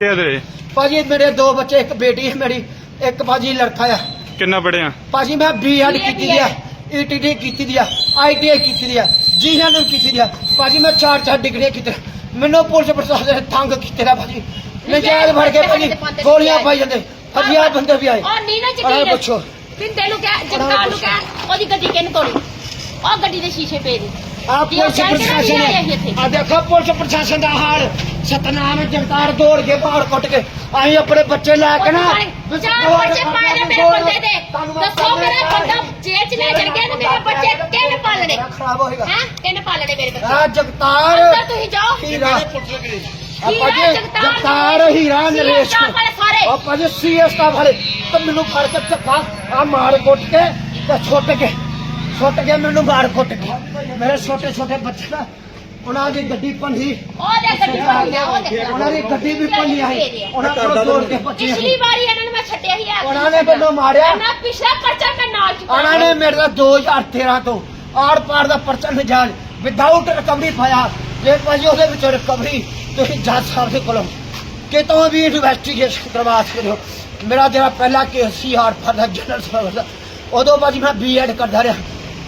ਤੇਰੇ ਭਾਜੀ ਮੇਰੇ ਦੋ ਬੱਚੇ ਇੱਕ ਬੇਟੀ ਹੈ ਮੇਰੀ ਇੱਕ ਭਾਜੀ ਲੜਕਾ ਆ। ਕਿੰਨਾ ਪੜਿਆ ਭਾਜੀ ਮੈਂ ਬੀਐਡ ਕੀਤੀ ਦੀ ਆ ਈਟੀਟੀ ਕੀਤੀ ਦੀ ਆ ਆਈਟੀਆਈ ਕੀਤੀ ਦੀ ਆ ਜੀਐਨਐਮ ਕੀਤੀ ਦੀ ਆ। ਭਾਜੀ ਮੈਂ ਚਾਰ ਚਾਰ ਡਿਗਰੀਆਂ ਕੀਤੀਆਂ। ਮੈਨੂੰ ਪੁਲਿਸ ਪ੍ਰਸ਼ਾਸਨ ਨੇ ਤੰਗ ਕੀਤੇ ਦਾ ਭਾਜੀ। ਨਜਾਇਜ਼ ਫੜ ਕੇ ਭਾਜੀ ਗੋਲੀਆਂ ਪਾਈ ਜਾਂਦੇ। ਹਥਿਆਰ ਬੰਦੇ ਵੀ ਆਏ। ਉਹ ਨੀਨਾ ਚਕੀਰ ਪੁੱਛੋ। ਪਿੰਦੇ ਨੂੰ ਕਹਿ ਜਗਤਾਰ ਨੂੰ ਕਹਿ ਉਹਦੀ ਗੱਡੀ ਕਿਹਨੂੰ ਤੋੜੀ? ਉਹ ਗੱਡੀ ਦੇ ਸ਼ੀਸ਼ੇ ਪਏ ਨੇ। ਆ ਕੀ ਪੁਲਿਸ ਉਹ ਕਹਿੰਦੇ ਪ੍ਰਸ਼ਾਸਨ ਵੀ ਆਏ ਸੀ ਨੇ ਇੱਥੇ? ਆ ਦੇਖੋ ਪੁਲਿਸ ਪ੍ਰਸ਼ਾਸਨ ਦਾ ਹਾਲ ਸਤਨਾਮ ਜਗਤਾਰ ਦੌੜ ਕੇ ਬਾਹਰ ਕੁੱਟ ਕੇ ਅਸੀਂ ਆਪਣੇ ਬੱਚੇ ਲੈ ਕੇ ਨਾ ਚਾਰ ਬੱਚੇ ਪਾਏ ਨੇ ਮੇਰੇ ਬੰਦੇ ਦੇ ਦੱਸੋ ਮੇਰਾ ਬੰਦਾ ਜੇਲ੍ਹ ਚ ਲੈ ਚਲ ਗਿਆ ਤੇ ਮੇਰੇ ਬੱਚੇ ਕਿਹਨੇ ਪਾਲਣੇ ਖਰਾਬ ਹੋਏਗਾ ਹੈ ਕਿਹਨੇ ਪਾਲਣੇ ਮੇਰੇ ਬੱਚੇ ਆ ਜਗਤਾਰ ਅੰਦਰ ਤੁਸੀਂ ਜਾਓ ਹੀਰਾ ਹੀਰਾ ਆਪਾਂ ਜੀ ਜਗਤਾਰ ਜਗਤਾਰ ਹੀਰਾ ਸੀ ਨਰੇਸ਼ ਸਟਾਫ ਵਾਲੇ ਸਾਰੇ। ਆਪਾਂ ਜੀ ਸੀਐਸ ਸਟਾਫ ਵਾਲੇ ਤੇ ਮੈਨੂੰ ਫੜ ਕੇ ਮੈਨੂੰ ਮਾਰ ਕੁੱਟ ਕੇ ਮੇਰੇ ਛੋਟੇ ਛੋਟੇ ਬੱਚੇ ਨਾ ਉਹਨਾਂ ਦੀ ਗੱਡੀ ਪੰਜੀ ਉਹ ਦੇ ਗੱਡੀ ਪਾਉਂਦੇ ਉਹ ਦੇ ਉਹਨਾਂ ਦੀ ਗੱਡੀ ਵੀ ਪੰਜੀ ਆਈ ਉਹਨਾਂ ਕੋਲ ਦੌੜ ਕੇ ਬੱਚੇ ਪਿਛਲੀ ਵਾਰੀ ਇਹਨਾਂ ਨੂੰ ਮੈਂ ਛੱਡਿਆ ਹੀ ਆ ਉਹਨਾਂ ਨੇ ਮੈਨੂੰ ਮਾਰਿਆ। ਮੈਂ ਪਿਛਲਾ ਪਰਚਾ ਮੈਂ ਨਾਲ ਚੁੱਕਾ ਉਹਨਾਂ ਨੇ ਮੇਰੇ ਦਾ 2013 ਤੋਂ ਆਰ ਪਾਰ ਦਾ ਪਰਚਾ ਨਜਾਇਜ਼ ਵਿਦਆਊਟ ਰਿਕਵਰੀ ਪਾਇਆ। ਜੇ ਭਾਜੀ ਉਹਦੇ ਵਿੱਚ ਰਿਕਵਰੀ ਤੁਸੀਂ ਜੱਜ ਸਾਹਿਬ ਦੇ ਕੋਲੋਂ ਕਿਤੋਂ ਵੀ ਇਨਵੈਸਟੀਗੇਸ਼ਨ ਕਰਵਾ ਸਕਦੇ ਹੋ। ਮੇਰਾ ਜਿਹੜਾ ਪਹਿਲਾ ਕੇਸ ਸੀ ਆਰ ਦਾ ਜਨਰਲ ਸਰਵਿਸ ਦਾ ਉਦੋਂ ਭਾਜੀ ਮੈਂ ਬੀਐਡ ਕਰਦਾ ਰਿਹਾ।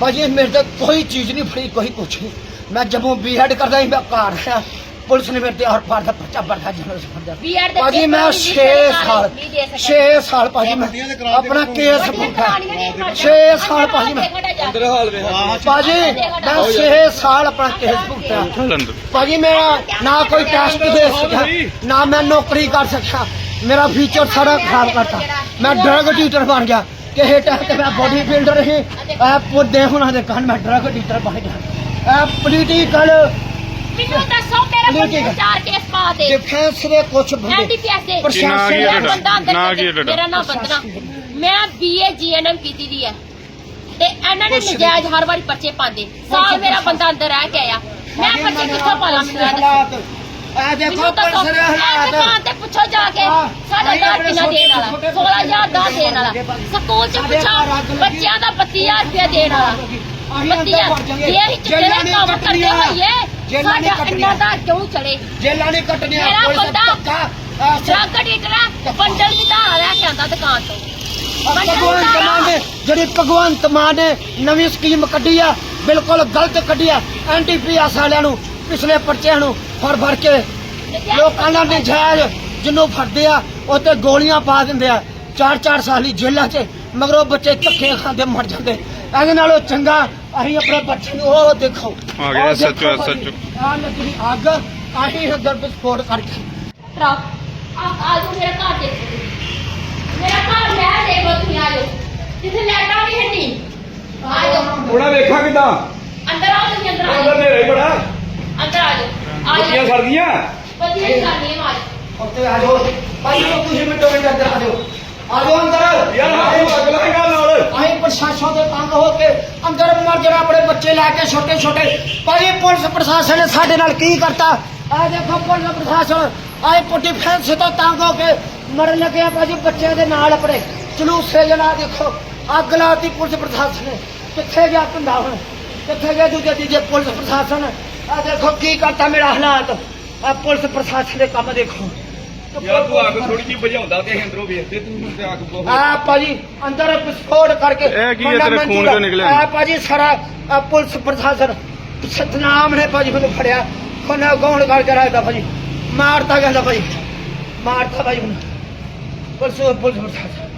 ਭਾਜੀ ਮੇਰੇ ਤੇ ਕੋਈ ਚੀਜ਼ ਨਹੀਂ ਫੜੀ ਕੋਈ ਕੁਛ ਨਹੀਂ। ਮੈਂ ਜਦੋਂ ਬੀਐਡ ਕਰਦਾ ਸੀ ਮੈਂ ਘਰ ਰਿਹਾ ਪੁਲਿਸ ਨੇ ਮੇਰੇ ਤੇ ਆਰ ਪਾਰ ਦਾ ਪਰਚਾ ਭਰਦਾ ਜਨਰਲ ਸਰਵਿਸ ਦਾ BEd ਦੇ ਭਾਜੀ ਪੇਪਰ ਮੈਂ ਵੀ 6 ਸਰਕਾਰ ਸਾਲ ਨਹੀਂ ਦੇ ਸਕਦੀ। 6 ਸਾਲ ਭਾਜੀ ਮੈਂ ਆਪਣਾ ਕੇਸ ਭੁਗਤਾ ਛੇ ਸਾਲ ਭਾਜੀ ਮੈਂ ਅੰਦਰ ਭਾਜੀ ਮੈਂ 6 ਸਾਲ ਆਪਣਾ ਕੇਸ ਅੰਦਰ ਭਾਜੀ ਮੇਰਾ ਨਾ ਕੋਈ ਟੈਸਟ ਦੇ ਸਕਿਆ ਨਾ ਮੈਂ ਨੌਕਰੀ ਕਰ ਸਕਿਆ ਮੇਰਾ ਫਿਊਚਰ ਸਾਰਾ ਖਰਾਬ ਕਰਤਾ। ਮੈਂ ਡਰਗ ਟੀਚਰ ਬਣ ਗਿਆ। ਕਿਸੇ ਟਾਈਮ ਤੇ ਮੈਂ ਬੋਡੀ ਬਿਲਡਰ ਸੀ ਇਹ ਪੁੱਦੇ ਹੁਣਾਂ ਦੇ ਕੰਨ ਮੈਂ ਡਰਗ ਟੀਚਰ ਬਣ ਗਿਆ। ਇਹ ਪੋਲੀਟੀਕਲ ਮੈਨੂੰ ਦੱਸੋ ਮੇਰੇ ਕੋਲ। ਚਾਰ ਕੇਸ ਪਾ ਦੇ? ਡਿਫੈਂਸ ਦੇ ਕੁਝ ਬੰਦੇ। ਐਨਡੀਪੀਐਸ ਦੇ। ਪ੍ਰਸ਼ਾਸਨ ਨਾਂ ਕੀ ਹੈ ਮੇਰਾ ਤੁਹਾਡਾ? ਬੰਦਾ ਅੰਦਰ ਨਾਂ ਕੀ ਹੈ ਮੇਰਾ ਤੁਹਾਡਾ? ਨਾਮ ਬੰਦਨਾ। ਮੈਂ ਬੀਏ ਜੀਐਨਐਮ ਕੀਤੀ ਦੀ ਹੈ। ਤੇ ਇਹਨਾਂ ਨੇ ਕੁਛ ਨਹੀਂ। ਨਜਾਇਜ਼ ਹਰ ਵਾਰੀ ਪਰਚੇ ਪਾਉਂਦੇ। ਸਾਲ ਮੇਰਾ ਬੰਦਾ ਅੰਦਰ ਰਹਿ ਕੇ ਆਇਆ। ਮੈਂ ਬੱਚੇ ਕਿੱਥੋਂ ਪਾਲਾਂ ਮੈਨੂੰ ਇਹ ਦੱਸੋ। ਆ ਦੇਖੋ ਪੁਲਿਸ ਦੇ ਹਾਲਾਤ ਤੇ ਪੁੱਛੋ ਜਾ ਕੇ। ਸਾਡਾ ਦਾਰ ਕਿੰਨਾ ਦੇਣ ਵਾਲਾ ਛੋਟੇ- 16000 ਦਾ ਦੇਣ ਵਾਲਾ। ਸਕੂਲ ਚ ਪੁੱਛੋ। ਬੱਚਿਆਂ ਦਾ 32000 ਰੁਪਏ ਦੇਣ ਵਾਲਾ। ਕੰਮ ਕਰਦੇ। ਹੋਈਏ ਜੇਲਾਂ ਨੇ ਕੱਟਣੀਆਂ। ਦਾ ਕਿਉਂ ਚੜੇ ਜੇਲਾਂ ਨੇ ਕੱਟਣੀਆਂ। ਪੁਲਿਸ ਧੱਕਾ। ਡੀਟਰਾ ਬੰਡਲ ਦੁਕਾਨ ਤੋਂ। ਭਗਵੰਤ ਮਾਨ ਨੇ ਜਿਹੜੀ ਭਗਵੰਤ ਮਾਨ ਨੇ ਨਵੀਂ ਸਕੀਮ ਕੱਢੀ ਆ ਬਿਲਕੁਲ ਗਲਤ ਕੱਢੀ ਆ। ਐਨਟੀਪੀਐਸ ਵਾਲਿਆਂ ਨੂੰ ਪਿਛਲੇ ਪਰਚਿਆਂ ਨੂੰ। ਫੜ ਫੜ ਕੇ। ਲੋਕਾਂ ਦਾ ਨਜਾਇਜ਼ ਜਿਹਨੂੰ ਫੜਦੇ ਆ ਉਹ ਤੇ ਗੋਲੀਆਂ ਪਾ ਦਿੰਦੇ ਆ। ਚਾਰ ਚਾਰ ਸਾਲੀ ਜੇਲ੍ਹਾਂ 'ਚ ਮਗਰੋਂ ਬੱਚੇ ਧੱਕੇ ਖਾਂਦੇ ਮਰ ਜਾਂਦੇ। ਇਹਦੇ ਨਾਲੋਂ ਚੰਗਾ ਅਸੀਂ ਆਪਣੇ ਬੱਚੇ ਨੂੰ ਉਹ ਦੇਖੋ। ਆ ਗਿਆ ਉਹ SHO, ਦੇਖੋ ਭਾਜੀ, SHO ਆਹ ਲੱਗੀ ਅੱਗ ਆਹੀ ਹੱਦਰ ਵਿਸਫੋਟ ਕਰਕੇ। ਟਰੱਕ ਆ ਆ ਜਾਓ ਮੇਰਾ ਘਰ ਦੇ ਮੇਰਾ ਘਰ ਮੈਂ ਦੇ ਬੋ ਤੁਸੀਂ ਆ ਜਾਓ ਜਿੱਥੇ ਲੈਟਾ ਵੀ ਹੱਟੀ ਆ ਜਾਓ ਥੋੜਾ ਵੇਖਾਂ ਕਿਦਾਂ? ਅੰਦਰ ਆਓ ਤੁਸੀਂ ਅੰਦਰ ਆ ਅੰਦਰ ਹੀ ਬੜਾ। ਅੰਦਰ ਆ ਜਾਓ ਆ ਬੱਤੀਆਂ ਜਾਓ ਸੜਦੀਆਂ ਵਧੀਆ ਹੈ ਮਾਰ ਉੱਤੇ ਆ ਜਾਓ। ਭਾਈ ਨੂੰ ਤੁਸੀਂ ਮਿੰਟੋ ਮਿੰਟ ਅੰਦਰ ਆ ਜਾਓ। ਆ ਜਾਓ ਅੰਦਰ। ਯਾਰ ਹਾਏ ਅੱਗ ਲਾਏਗਾ ਨਾਲ। ਅਸੀਂ ਪ੍ਰਸ਼ਾਸਨ ਦੇ ਤੰਗ ਹੋ ਕੇ ਅੰਦਰ ਮਰ ਜਿਹੜਾ ਆਪਣੇ ਬੱਚੇ ਲੈ ਕੇ ਛੋਟੇ ਛੋਟੇ। ਭਾਈ ਪੁਲਿਸ ਪ੍ਰਸ਼ਾਸਨ ਨੇ ਸਾਡੇ ਨਾਲ ਕੀ ਕਰਤਾ? ਆ ਦੇਖੋ ਪੁਲਿਸ ਪ੍ਰਸ਼ਾਸਨ ਆਏ ਪੁੱਟੀ ਫੈਂਸ ਤੋਂ ਤੰਗ ਹੋ ਕੇ ਮਰਨ ਲੱਗੇ ਆ ਭਾਜੀ ਬੱਚਿਆਂ ਦੇ ਨਾਲ ਆਪਣੇ। ਜਲੂਸੇ ਜਲਾ ਦੇਖੋ। ਅੱਗ ਲਾਤੀ ਪੁਲਿਸ ਪ੍ਰਸ਼ਾਸਨ ਨੇ। ਕਿੱਥੇ ਗਿਆ ਧੰਦਾ ਹੁਣ? ਕਿੱਥੇ ਗਿਆ ਦੂਜੇ ਤੀਜੇ ਪੁਲਿਸ ਪ੍ਰਸ਼ਾਸਨ? ਆ ਦੇਖੋ ਕੀ ਕਰਤਾ ਮੇਰਾ ਹਾਲਾਤ। ਆ ਪੁਲਿਸ ਪ੍ਰਸ਼ਾਸਨ ਦੇ ਕੰਮ ਦੇਖੋ। ਯਾਰ ਤੂੰ ਅੱਗ ਥੋੜੀ ਜਿਹੀ ਬੁਝਾਉਂਦਾ ਤੇ ਅੰਦਰੋਂ ਵੇਖਦੇ ਤੂੰ ਤੇ ਅੱਗ ਬਹੁਤ। ਆ ਭਾਜੀ ਅੰਦਰ ਵਿਸਫੋਟ ਕਰਕੇ ਇਹ ਕੀ ਹੈ ਤੇਰੇ ਖੂਨ ਕਿਉਂ ਨਿਕਲਿਆ? ਆ ਭਾਜੀ ਸਾਰਾ ਪੁਲਿਸ ਪ੍ਰਸ਼ਾਸਨ ਸਤਨਾਮ ਨੇ ਭਾਜੀ ਮੈਨੂੰ ਫੜਿਆ। ਖੋਨਾ ਗੌਣ ਕਰਕੇ ਰੱਖਦਾ ਭਾਜੀ। ਮਾਰਤਾ ਕਹਿੰਦਾ ਭਾਜੀ। ਮਾਰਤਾ ਭਾਜੀ ਮੈਨੂੰ ਪੁਲਿਸ ਪੁਲਿਸ ਪ੍ਰਸ਼ਾਸਨ।